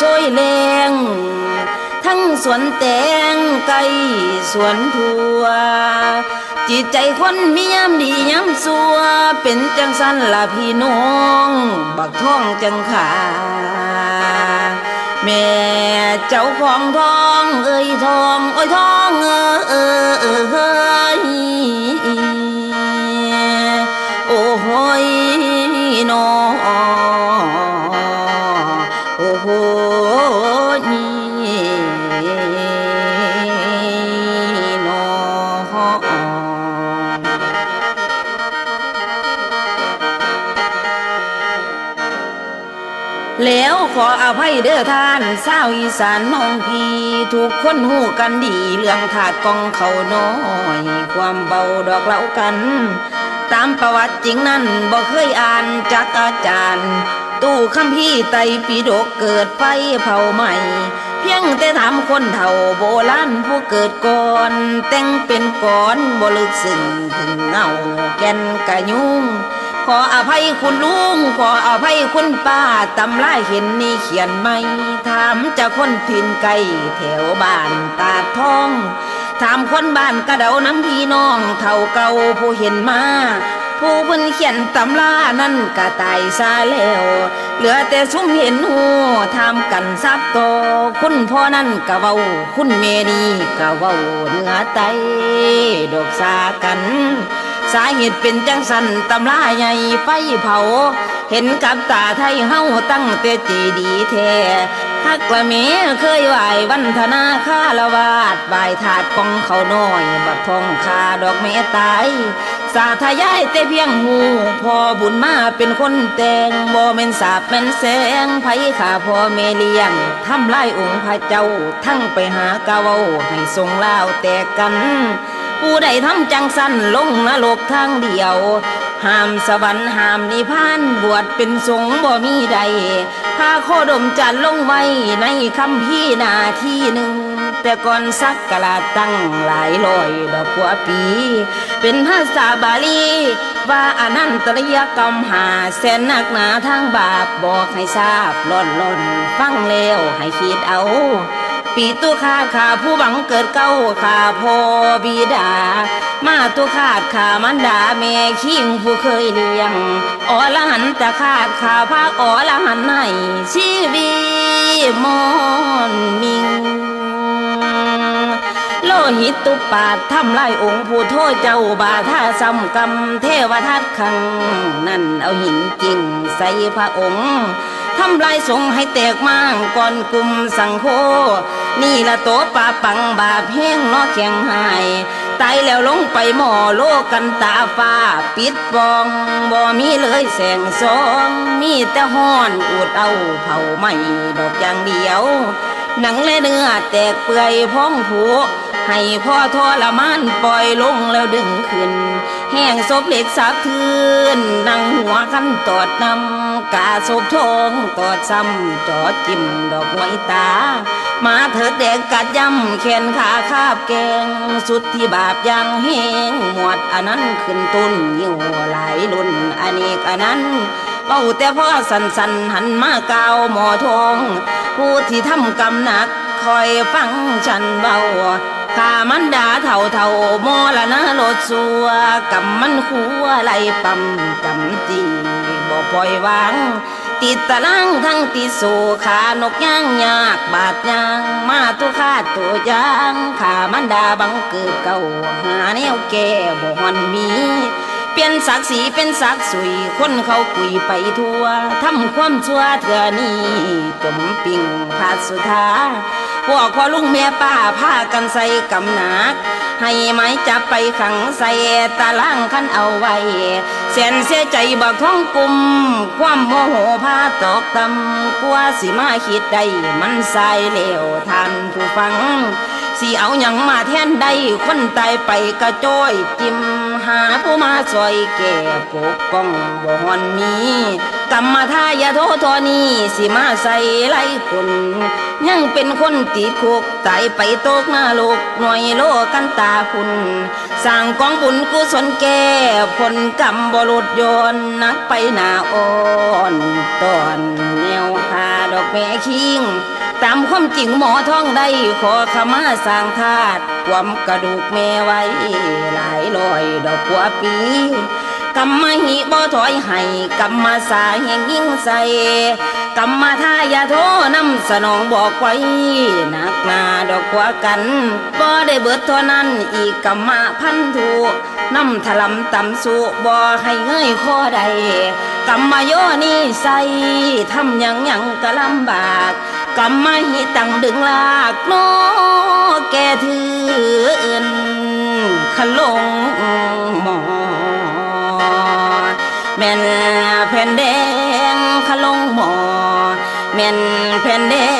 ช่วยแรงทั้งสวนแตงไก่สวนทัว จิตใจคนมียามดียามสัว เป็นจังสันละพี่น้อง บักท่องจังขาแม่เจ้าของทอง เอ้ยทอง โอ้ยทอง ขออภัยเด้อท่านสาอีสานน้องพี่ทุกคนหูกันดีเรื่องถาดกองเขาน้อย ความเบาดอกเล่ากัน ตามประวัติจริงนั้นบ่เคยอ่านจากอาจารย์ ตู้คำพี่ไตปิฎกเกิดไฟเผาใหม่เพียงแต่ถามคนเฒ่าโบราณผู้เกิดก่อน แต่งเป็นก้อนบ่ลึกซึ้งถึงเงาแก่นกะยุ่ง ขออภัยคุณลุง ขออภัยคุณป้าตำล่าเห็นนี่เขียนไม่ถามจะคนถิ่นไกลแถวบ้านตาทองถามคนบ้านกระเดาน้ำพี่น้องเท่าเก่าผู้เห็นมาผู้เพิ่นเขียนตำล่านั่นก็ตายซาแล้ว เหลือแต่ซุ้มเห็นหูทำกันซับโต คุณพ่อนั่นก็เว้า คุณเมนีก็เว้าเนื้อไตดอกสากัน สาเหตุเป็นจังสันตำลาใหญ่ไฟเผา เห็นกับตาไทยเฮาตั้งแต่จีดีแท้ฮักละเมเคยไหววันธนาคาละวาดไหวถาดกองเขาน้อย บักทองคาดอกเมตายสาธยายแต่เพียงหูพอบุญมาเป็นคนแต่งบ่แม่นสาบแม่นแสงไผขาพ่อแม่เลี้ยงทำลายองค์พระเจ้า ทั้งไปหากาเว้าให้ทรงเลาแตกกัน ผู้ใดทำจังสั้นลงนรกทางเดียว ห้ามสวรรค์ห้ามนิพพานบวชเป็นสงฆ์บ่มีใดพาโคดมจันลงไว้ในคำพี่นาที่หนึ่ง แต่ก่อนสักกะลาตั้งหลายร้อยดอกกว่าปี เป็นภาษาบาลีว่าอนันตริยกรรมหาแสนหนักหนาทางบาปบอกให้ทราบล่อนล่อนฟังแล้วให้คิดเอา ปีตัวขาดขาผู้หวังเกิดเก้าขาพอบิดา มาตัวขาดขามันดาแม่คิงผู้เคยเลี้ยงอละหันต่ขาดขาภาคอละหันให้ชีวีมอนมิง โลหิตตุปาดทำลายองค์ผู้โทษเจ้าบาท่าซ้ำกรรมเทวทัตขัง นั่นเอาหินกิ่งใส่พระองค์ ทำลายสงให้แตกมั่งก่อนกลุ่มสังโฆนี่ละโตปาปังบาปแห้งนอแข็งหายตายแล้วลงไปหม้อโลกกันตาฟ้า ปิดบองบ่มีเลยแสงสองมีแต่ห้อนอูดเอาเผาไหมดอกอย่างเดียว หนังและเนื้อแตกเปื่อยพ้องผูให้พ่อทรมานปล่อยลงแล้วดึงขึ้น แห้งศพเหล็กสักคืนนั่งหัวขันตอดนำกาศพทองตอดซ้ำจอดจิ้มดอกไม้ตา มาเถิดแดงกัดย่ำแขนขาคาบแกง สุดที่บาปยังแห้งหมวดอันนั้นขึ้นตุนยิ่วหลายลุ่นอันนี้อันนั้นเป้าแต่พ่อสันสันหันมาเกาวหมอทอง ผู้ที่ทำกรรมหนักคอยฟังฉันเบา ข้ามันดาเท่าเท่ามอละนะโลดสัวกับมันขัวไหลปั๊มจำจีบ่ปล่อยวาง ติดตะลังทั้งติดโซขานกย่างยากบาดยางมาตุคาดตัวยางขามันดาบังเกิดเก่าหาแนวแก่บ่ฮอนมีเปลี่ยนศักดิ์ศรีเป็นศักดิ์สุยคนเขาคุยไปทั่วทำความชั่วเถื่อนี้จมปิ่งพาสุธา พวกพ่อลุงแม่ป้าพากันใส่กำหนัก ให้ไม้จับไปขังใส่ตาล่างคันเอาไว้แสนเสียใจบักท้องกลุ่มความโมโหพาตอกตำกลัวสิมาคิดได้มันสายเลวทานผู้ฟังสิเอาหยังมาแทนได้คนตายไปกระโจยจิ้มหาผู้มาช่วยแก่ปกป้องบ่ฮอนมี กรรมทายาโททอนีสิมาใส่ไล่คน ยังเป็นคนติดคุกตายไปตกหน้าโลกหน่วยโลกันตาคุณสร้างกองบุญกุศลแก่ผลกรรมบรุษโยนนักไปหนาอ่อนตอนแนวหาดอกแม่คิงตามความจริงหมอท้องได้ขอขมาสร้างธาตุความกระดูกแม่ไว้ หลายร้อยดอกกัวาปี กรรมหิบ่ถอยให้กรรมสาแห่งยิ่งใส่กรรมทายาโทนำสนองบอกไว้หนักหนาดอกกว่ากันบ่ได้เบิดเท่านั้นอีกกรรมพันธุนำถลำต่ำสู่บ่ให้เงยข้อใดกรรมโยนี่ใส่ทำยังยังก็ลำบากกรรมหิตังดึงลากโนแกถือนขลงหมอ แม่นแผ่นแดงขลงหมอแม่นแผ่นแดง